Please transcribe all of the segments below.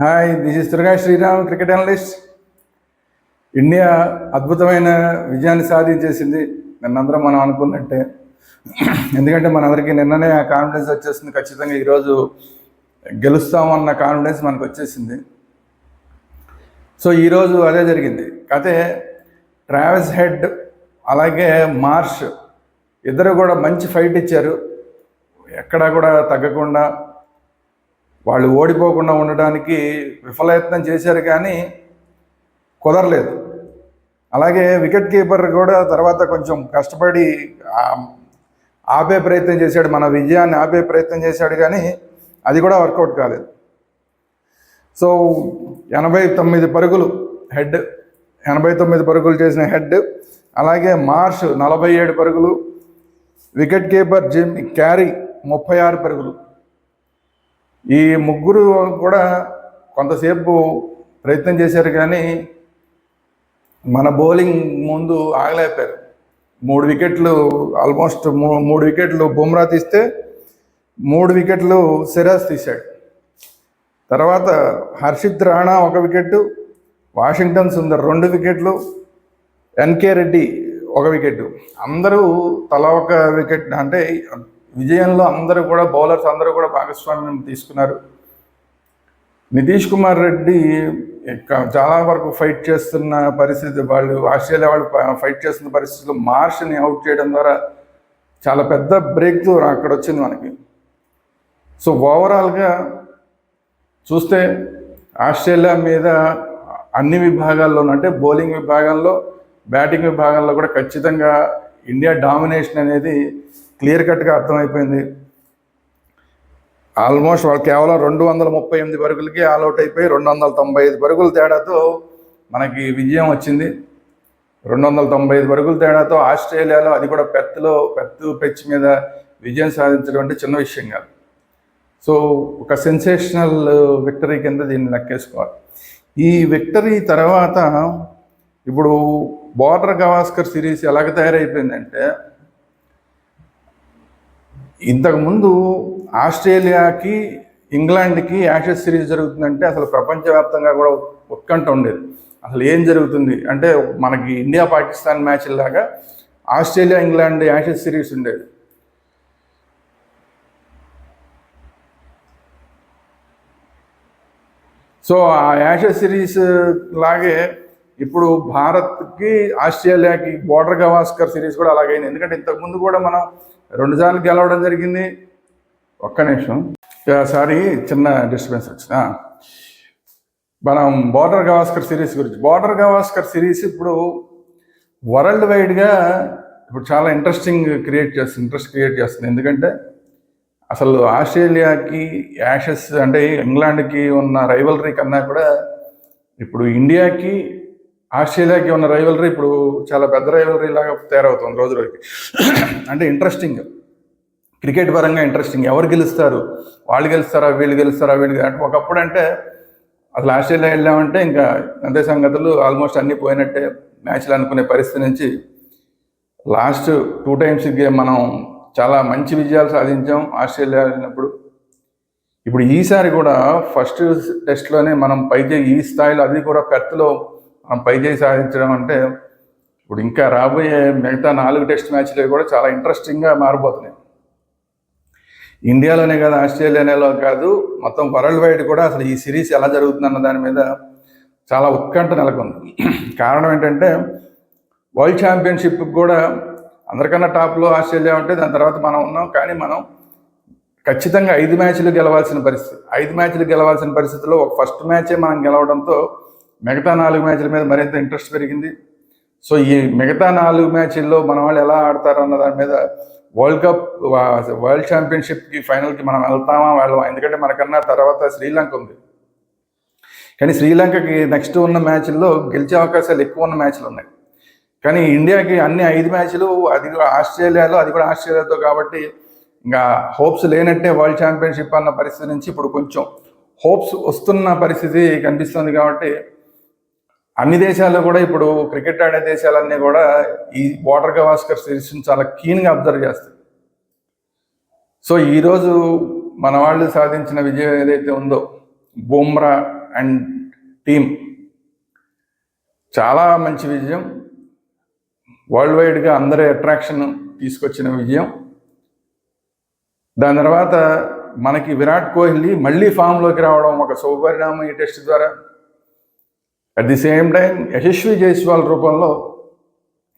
Hi this is Durga Sriram cricket analyst India అద్భుతమైన విజయాన్ని సాధించేసింది నిన్నందరం మనం అనుకున్నట్టే. ఎందుకంటే మనందరికీ నిన్ననే ఆ కాన్ఫిడెన్స్ వచ్చేసింది. ఖచ్చితంగా ఈరోజు గెలుస్తామన్న కాన్ఫిడెన్స్ మనకు వచ్చేసింది. సో ఈరోజు అదే జరిగింది. కాకపోతే ట్రావెల్స్ హెడ్ అలాగే మార్ష్ ఇద్దరు కూడా మంచి ఫైట్ ఇచ్చారు. ఎక్కడా కూడా తగ్గకుండా వాళ్ళు ఓడిపోకుండా ఉండడానికి విఫలయత్నం చేశారు కానీ కుదరలేదు. అలాగే వికెట్ కీపర్ కూడా తర్వాత కొంచెం కష్టపడి ఆపే ప్రయత్నం చేశాడు. మన విజయాన్ని ఆపే ప్రయత్నం చేశాడు కానీ అది కూడా వర్కౌట్ కాలేదు. సో ఎనభై తొమ్మిది పరుగులు హెడ్ ఎనభై తొమ్మిది పరుగులు చేసిన హెడ్ అలాగే మార్ష్ నలభై ఏడు పరుగులు వికెట్ కీపర్ జిమ్ క్యారీ ముప్పై ఆరు పరుగులు. ఈ ముగ్గురు కూడా కొంతసేపు ప్రయత్నం చేశారు కానీ మన బౌలింగ్ ముందు ఆగలేపారు. మూడు వికెట్లు ఆల్మోస్ట్ మూ- మూడు వికెట్లు బుమ్రా తీస్తే మూడు వికెట్లు సిరాజ్ తీశాడు. తర్వాత హర్షిత్ రాణా ఒక వికెట్ వాషింగ్టన్ సుందర్ రెండు వికెట్లు ఎన్కే రెడ్డి ఒక వికెట్ అందరూ తలా ఒక వికెట్ అంటే విజయంలో అందరూ కూడా బౌలర్స్ అందరూ కూడా భాగస్వామ్యం తీసుకున్నారు. నితీష్ కుమార్ రెడ్డి చాలా వరకు ఫైట్ చేస్తున్న పరిస్థితి వాళ్ళు ఆస్ట్రేలియా వాళ్ళు ఫైట్ చేస్తున్న పరిస్థితుల్లో మార్ష్ని అవుట్ చేయడం ద్వారా చాలా పెద్ద బ్రేక్ త్రూ అక్కడ వచ్చింది మనకి. సో ఓవరాల్గా చూస్తే ఆస్ట్రేలియా మీద అన్ని విభాగాల్లోనూ అంటే బౌలింగ్ విభాగంలో బ్యాటింగ్ విభాగంలో కూడా ఖచ్చితంగా ఇండియా డామినేషన్ అనేది క్లియర్ కట్గా అర్థమైపోయింది. ఆల్మోస్ట్ వాళ్ళు కేవలం రెండు వందల ముప్పై ఎనిమిది పరుగులకి ఆల్అౌట్ అయిపోయి రెండు వందల తొంభై ఐదు పరుగుల తేడాతో మనకి విజయం వచ్చింది. రెండు వందల తొంభై ఐదు పరుగుల తేడాతో ఆస్ట్రేలియాలో అది కూడా పెత్తులో పెత్తు పిచ్ మీద విజయం సాధించడం అంటే చిన్న విషయం కాదు. సో ఒక సెన్సేషనల్ విక్టరీ కింద దీన్ని లెక్కేసుకోవాలి. ఈ విక్టరీ తర్వాత ఇప్పుడు బార్డర్ గవాస్కర్ సిరీస్ ఎలాగ తయారైపోయిందంటే ఇంతకుముందు ఆస్ట్రేలియాకి ఇంగ్లాండ్కి యాషెస్ సిరీస్ జరుగుతుందంటే అసలు ప్రపంచవ్యాప్తంగా కూడా ఉత్కంఠ ఉండేది. అసలు ఏం జరుగుతుంది అంటే మనకి ఇండియా పాకిస్తాన్ మ్యాచ్ లాగా ఆస్ట్రేలియా ఇంగ్లాండ్ యాషెస్ సిరీస్ ఉండేది. సో ఆ యాషెస్ సిరీస్ లాగే ఇప్పుడు భారత్కి ఆస్ట్రేలియాకి బోర్డర్ గవాస్కర్ సిరీస్ కూడా అలాగైంది. ఎందుకంటే ఇంతకుముందు కూడా మనం రెండుసార్లు గెలవడం జరిగింది. ఒక్క నిమిషం. సారీ చిన్న డిస్టర్బెన్స్ వచ్చిన మనం బార్డర్ గవాస్కర్ సిరీస్ గురించి బార్డర్ గవాస్కర్ సిరీస్ ఇప్పుడు వరల్డ్ వైడ్గా ఇప్పుడు చాలా ఇంట్రెస్టింగ్ క్రియేట్ చేస్తుంది ఇంట్రెస్ట్ క్రియేట్ చేస్తుంది. ఎందుకంటే అసలు ఆస్ట్రేలియాకి యాషెస్ అంటే ఇంగ్లాండ్కి ఉన్న రైవలరీ కన్నా కూడా ఇప్పుడు ఇండియాకి ఆస్ట్రేలియాకి ఉన్న రైవలరీ ఇప్పుడు చాలా పెద్ద రైవలరీ లాగా తయారవుతుంది రోజు రోజుకి. అంటే ఇంట్రెస్టింగ్ క్రికెట్ పరంగా ఇంట్రెస్టింగ్ ఎవరు గెలుస్తారు? వాళ్ళు గెలుస్తారా? వీళ్ళు గెలుస్తారా? వీళ్ళు అంటే ఒకప్పుడు అంటే అసలు ఆస్ట్రేలియా వెళ్ళామంటే ఇంకా అంతే సంగతులు ఆల్మోస్ట్ అన్నీ పోయినట్టే మ్యాచ్లు అనుకునే పరిస్థితి నుంచి లాస్ట్ టూ టైమ్స్ గేమ్ మనం చాలా మంచి విజయాలు సాధించాం ఆస్ట్రేలియా వెళ్ళినప్పుడు. ఇప్పుడు ఈసారి కూడా ఫస్ట్ టెస్ట్లోనే మనం పైకి ఈ స్థాయిలో అది కూడా పెర్త్లో మనం పైచేయి సాధించడం అంటే ఇప్పుడు ఇంకా రాబోయే మిగతా నాలుగు టెస్ట్ మ్యాచ్లు కూడా చాలా ఇంట్రెస్టింగ్గా మారిపోతున్నాయి ఇండియాలోనే కాదు ఆస్ట్రేలియాలో కాదు మొత్తం వరల్డ్ వైడ్ కూడా అసలు ఈ సిరీస్ ఎలా జరుగుతుందన్న దాని మీద చాలా ఉత్కంఠ నెలకొంది. కారణం ఏంటంటే వరల్డ్ ఛాంపియన్షిప్ కూడా అందరికన్నా టాప్లో ఆస్ట్రేలియా ఉంటే దాని తర్వాత మనం ఉన్నాం కానీ మనం ఖచ్చితంగా ఐదు మ్యాచ్లు గెలవాల్సిన పరిస్థితి ఐదు మ్యాచ్లు గెలవాల్సిన పరిస్థితిలో ఒక ఫస్ట్ మ్యాచే మనం గెలవడంతో మిగతా నాలుగు మ్యాచ్ల మీద మరింత ఇంట్రెస్ట్ పెరిగింది. సో ఈ మిగతా నాలుగు మ్యాచ్ల్లో మన వాళ్ళు ఎలా ఆడతారు అన్న దాని మీద వరల్డ్ కప్ వరల్డ్ ఛాంపియన్షిప్కి ఫైనల్కి మనం వెళ్తామా వెళ్ళమా? ఎందుకంటే మనకన్నా తర్వాత శ్రీలంక ఉంది. కానీ శ్రీలంకకి నెక్స్ట్ ఉన్న మ్యాచ్ల్లో గెలిచే అవకాశాలు ఎక్కువ ఉన్న మ్యాచ్లు ఉన్నాయి. కానీ ఇండియాకి అన్ని ఐదు మ్యాచ్లు అది కూడా ఆస్ట్రేలియాలో అది కూడా ఆస్ట్రేలియాతో కాబట్టి ఇంకా హోప్స్ లేనట్టే వరల్డ్ ఛాంపియన్షిప్ అన్న పరిస్థితి నుంచి ఇప్పుడు కొంచెం హోప్స్ వస్తున్న పరిస్థితి కనిపిస్తుంది కాబట్టి అన్ని దేశాల్లో కూడా ఇప్పుడు క్రికెట్ ఆడే దేశాలన్నీ కూడా ఈ వాటర్ గవాస్కర్ సిరీస్ని చాలా కీన్గా అబ్జర్వ్ చేస్తాయి. సో ఈరోజు మన వాళ్ళు సాధించిన విజయం ఏదైతే ఉందో బుమ్రా అండ్ టీమ్ చాలా మంచి విజయం. వరల్డ్ వైడ్గా అందరి అట్రాక్షన్ తీసుకొచ్చిన విజయం. దాని తర్వాత మనకి విరాట్ కోహ్లీ మళ్ళీ ఫామ్లోకి రావడం ఒక శుభపరిణామం ఈ టెస్ట్ ద్వారా at the same time Yashasvi Jaiswal రూపంలో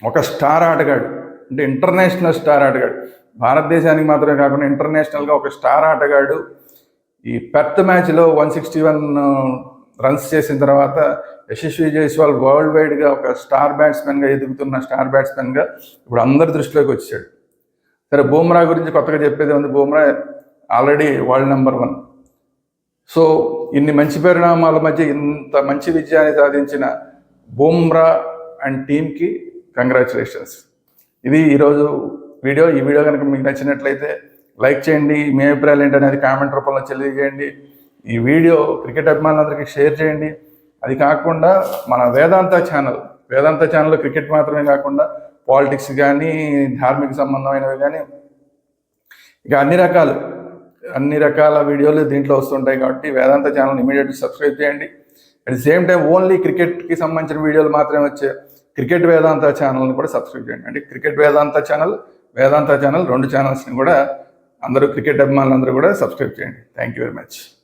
ఒక స్టార్ ఆటగాడు అంటే ఇంటర్నేషనల్ స్టార్ ఆటగాడు. భారతదేశానికి మాత్రమే కాకుండా ఇంటర్నేషనల్గా ఒక స్టార్ ఆటగాడు. ఈ పెర్త్ మ్యాచ్లో వన్ సిక్స్టీ వన్ రన్స్ చేసిన తర్వాత యశస్వి జైస్వాల్ వరల్డ్ వైడ్గా ఒక స్టార్ బ్యాట్స్మెన్గా ఎదుగుతున్న స్టార్ బ్యాట్స్మెన్గా ఇప్పుడు అందరి దృష్టిలోకి వచ్చాడు. సరే బూమ్రా గురించి కొత్తగా చెప్పేది ఉంది Bumrah already world number one. So ఇన్ని మంచి పరిణామాల మధ్య ఇంత మంచి విజయాన్ని సాధించిన బూమ్రా అండ్ టీమ్కి కంగ్రాచులేషన్స్. ఇది ఈరోజు వీడియో. ఈ వీడియో కనుక మీకు నచ్చినట్లయితే లైక్ చేయండి. మీ అభిప్రాయాలు అనేది కామెంట్ రూపంలో తెలియజేయండి. ఈ వీడియో క్రికెట్ అభిమానులందరికీ షేర్ చేయండి. అది కాకుండా మన వేదాంత ఛానల్ వేదాంత ఛానల్లో క్రికెట్ మాత్రమే కాకుండా పాలిటిక్స్ కానీ ధార్మిక సంబంధమైనవి కానీ ఇక అన్ని రకాలు అన్ని రకాల వీడియోలు దీంట్లో వస్తుంటాయి కాబట్టి వేదాంత ఛానల్ ఇమీడియట్గా సబ్స్క్రైబ్ చేయండి. At the same time only క్రికెట్కి సంబంధించిన వీడియోలు మాత్రమే వచ్చే క్రికెట్ వేదాంత ఛానల్ని కూడా సబ్స్క్రైబ్ చేయండి. అంటే cricket Vedanta channel Vedanta channel రెండు ఛానల్స్ని కూడా అందరూ క్రికెట్ అభిమానులందరూ కూడా సబ్స్క్రైబ్ చేయండి. Thank you very much